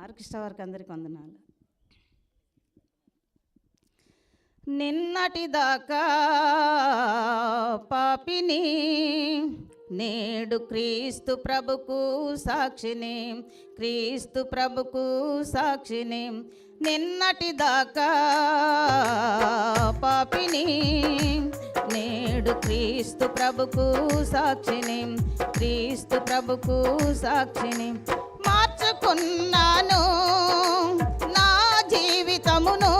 Orchestra వారికి అందరికి వందనాలు. నిన్నటి దాకా పాపిని నేడు క్రీస్తు ప్రభుకు సాక్షిని క్రీస్తు ప్రభుకు సాక్షిని. నిన్నటి దాకా పాపిని నేడు క్రీస్తు ప్రభుకు సాక్షిని క్రీస్తు ప్రభుకు సాక్షిని. మార్చుకున్నాను. నా జీవితమును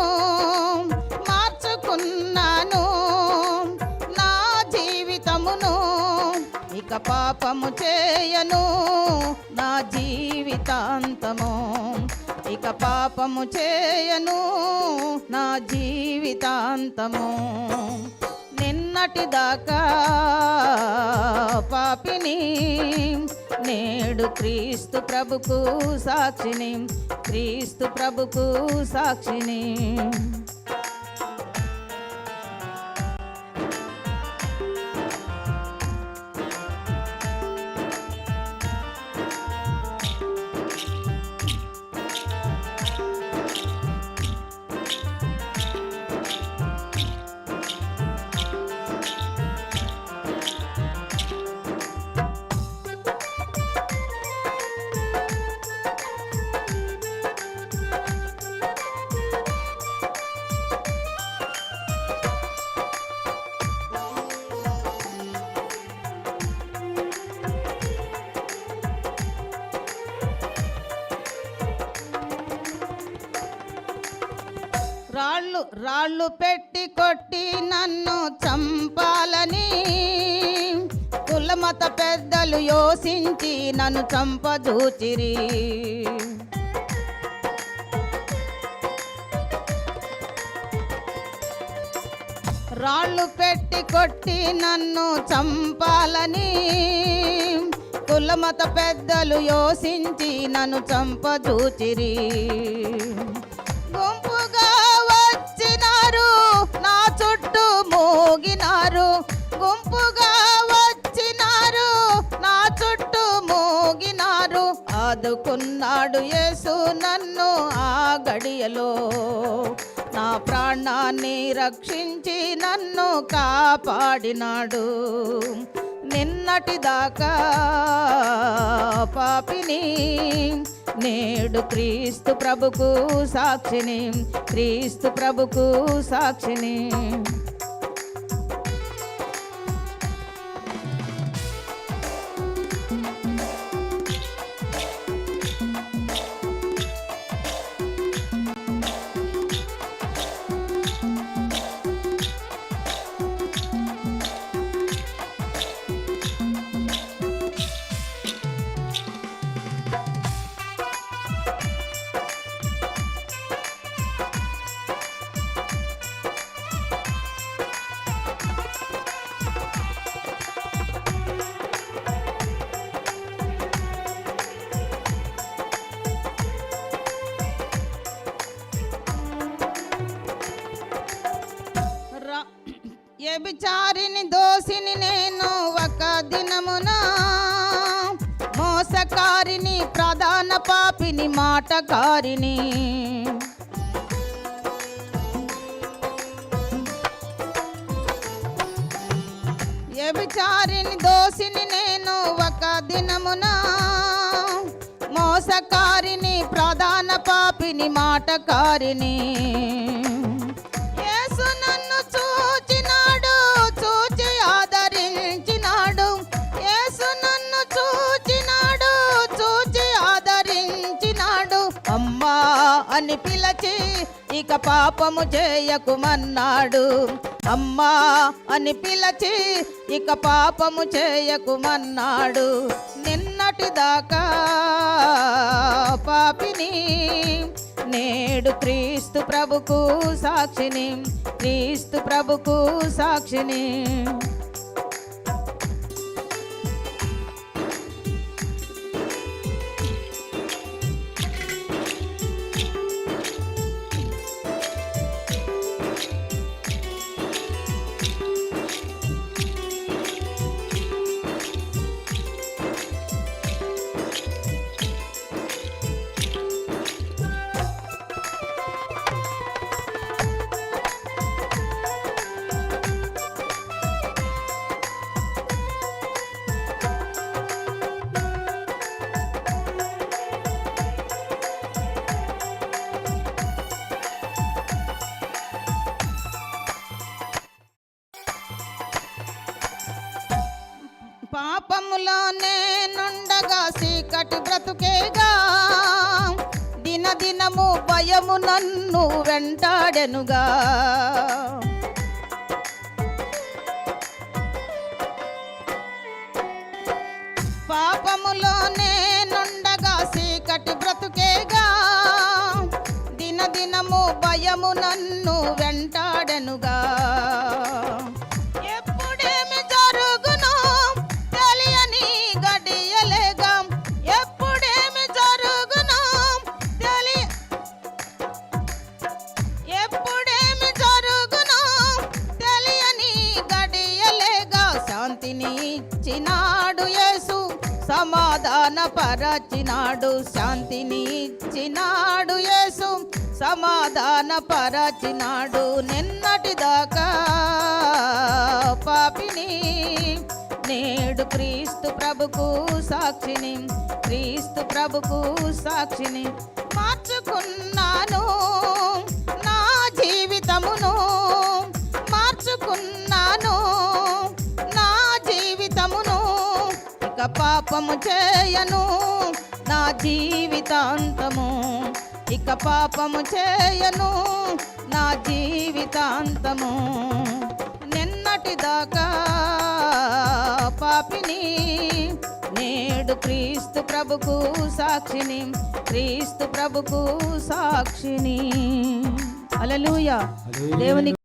మార్చుకున్నాను. నా జీవితమును ఇక పాపము చేయను. నా జీవితాంతము ఇక పాపము చేయను. నా జీవితాంతము నిన్నటి దాకా పాపిని నేడు క్రీస్తు ప్రభుకు సాక్షిని క్రీస్తు ప్రభుకు సాక్షిని. రాళ్ళు రాళ్ళు పెట్టి కొట్టి నన్ను చంపాలని. కులమత పెద్దలు యోసించి నన్ను చంపజూచిరి. రాళ్ళు పెట్టి కొట్టి నన్ను చంపాలని. కులమత పెద్దలు యోసించి నన్ను చంపజూచిరి. గుంపు మూగినారు గుంపుగా వచ్చినారు నా చుట్టూ మూగినారు. ఆదుకున్నాడు యేసు నన్ను ఆ గడియలో. నా ప్రాణాన్ని రక్షించి నన్ను కాపాడినాడు. నిన్నటిదాకా పాపిని నేడు క్రీస్తు ప్రభుకు సాక్షిని క్రీస్తు ప్రభుకు సాక్షిని. వ్యభిచారిని దోసిని నేను ఒక దినమున. మోసకారిని ప్రధాన పాపిని మాటకారిని. వ్యభిచారిని దోసిని నేను ఒక దినమున. మోసకారిని ప్రధాన పాపిని మాటకారిని. అని పిలచి ఇక పాపము చేయకుమన్నాడు. అమ్మా అని పిలచి ఇక పాపము చేయకుమన్నాడు. నిన్నటి దాకా పాపిని నేడు క్రీస్తు ప్రభుకు సాక్షిని క్రీస్తు ప్రభుకు సాక్షిని. చీకటి బ్రతుకేగా. దినదినము భయము నన్ను వెంటాడెనుగా. పాపములో నేనుండగా చీకటి బ్రతుకేగా. దినదినము భయము నన్ను వెంటాడెనుగా. సమాధాన పరచినాడు శాంతిని ఇచ్చినాడు యేసు. సమాధాన పరచినాడు నిన్నటి దాకా పాపిని. నేడు క్రీస్తు ప్రభుకు సాక్షిని క్రీస్తు ప్రభుకు సాక్షిని మార్చుకున్నాను. పాపము చేయను నా జీవితాంతము. ఇక పాపము చేయను నా జీవితాంతము. నిన్నటి దాకా పాపిని నేడు క్రీస్తు ప్రభుకు సాక్షిని క్రీస్తు ప్రభుకు సాక్షిని. అలలుయ దేవుని